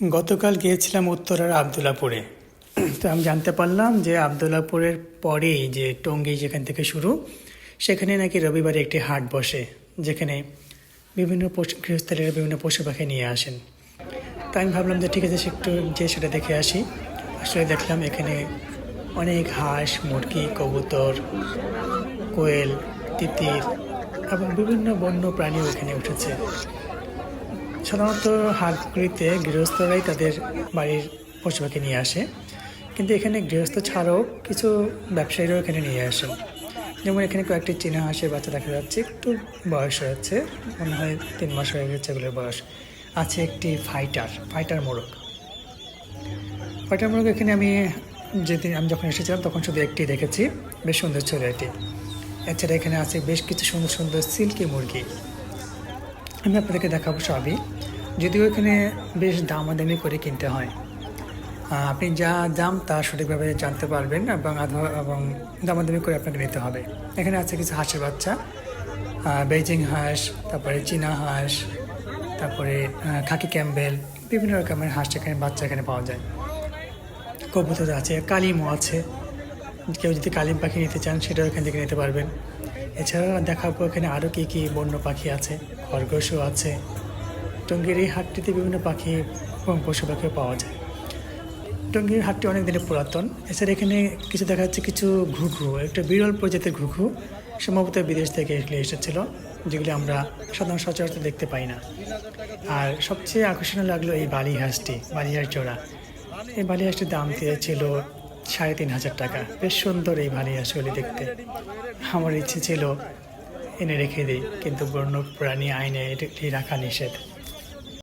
গতকাল গিয়েছিলাম উত্তরার আবদুল্লাপুরে। তো আমি জানতে পারলাম যে আবদুল্লাপুরের পরেই যে টঙ্গী যেখান থেকে শুরু, সেখানে নাকি রবিবারে একটি হাট বসে, যেখানে বিভিন্ন পশু গৃহস্থলীরা বিভিন্ন পশু পাখি নিয়ে আসেন। তাই আমি ভাবলাম যে ঠিক আছে একটু যে সেটা দেখে আসি। আসলে দেখলাম এখানে অনেক হাঁস, মুরগি, কবুতর, কোয়েল, তিতির এবং বিভিন্ন বন্য প্রাণীও এখানে উঠেছে। সাধারণত হাটগুলিতে গৃহস্থরাই তাদের বাড়ির পশু পাখি নিয়ে আসে। কিন্তু এখানে গৃহস্থ ছাড়াও কিছু ব্যবসায়ীরাও এখানে নিয়ে আসেন। যেমন এখানে কয়েকটি চীনা হাঁসের বাচ্চা দেখা যাচ্ছে, একটু বয়স হয়েছে, মনে হয় তিন মাস হয়ে গেছে এগুলোর বয়স। আছে একটি ফাইটার ফাইটার মোরগ। ফাইটার মোরগ এখানে আমি যেদিন আমি যখন এসেছিলাম তখন শুধু একটি দেখেছি, বেশ সুন্দর ছিল এটি। এছাড়া এখানে আছে বেশ কিছু সুন্দর সুন্দর সিল্কি মুরগি। আমি আপনাদেরকে দেখাবো সবই। যদিও এখানে বেশ দামাদামি করে কিনতে হয়। আপনি যা দাম তা সঠিকভাবে জানতে পারবেন এবং আধা- এবং দামাদামি করে আপনাকে নিতে হবে। এখানে আছে কিছু হাঁসের বাচ্চা বেজিং হাঁস, তারপরে চীনা হাঁস, তারপরে খাকি ক্যাম্বেল, বিভিন্ন রকমের হাঁস এখানে, বাচ্চা এখানে পাওয়া যায়। কবুতর আছে, কালিমও আছে। কেউ যদি কালিম পাখি নিতে চান, সেটাও এখান থেকে নিতে পারবেন। এছাড়া দেখাবো এখানে আরও কী কী বন্য পাখি আছে, খরগোশও আছে। টঙ্গীর এই হাটটিতে বিভিন্ন পাখি এবং পশু পাখিও পাওয়া যায়। টঙ্গীর হাটটি অনেক দিনের পুরাতন। এছাড়া এখানে কিছু দেখা যাচ্ছে কিছু ঘুঘু, একটা বিরল প্রজাতির ঘুঘু সম্ভবত বিদেশ থেকে এগুলি এসেছিল, যেগুলি আমরা সাধারণ সচরাচর দেখতে পাই না। আর সবচেয়ে আকর্ষণীয় লাগল এই বালি হাঁসটি বালি হাঁস জোড়া। এই বালি হাঁসটির দাম দিয়েছিল সাড়ে তিন হাজার টাকা। বেশ সুন্দর এই ভারী আসলে দেখতে। আমার ইচ্ছে ছিল এনে রেখে দিই, কিন্তু বন্য প্রাণী আইনে এটি রাখা নিষেধ।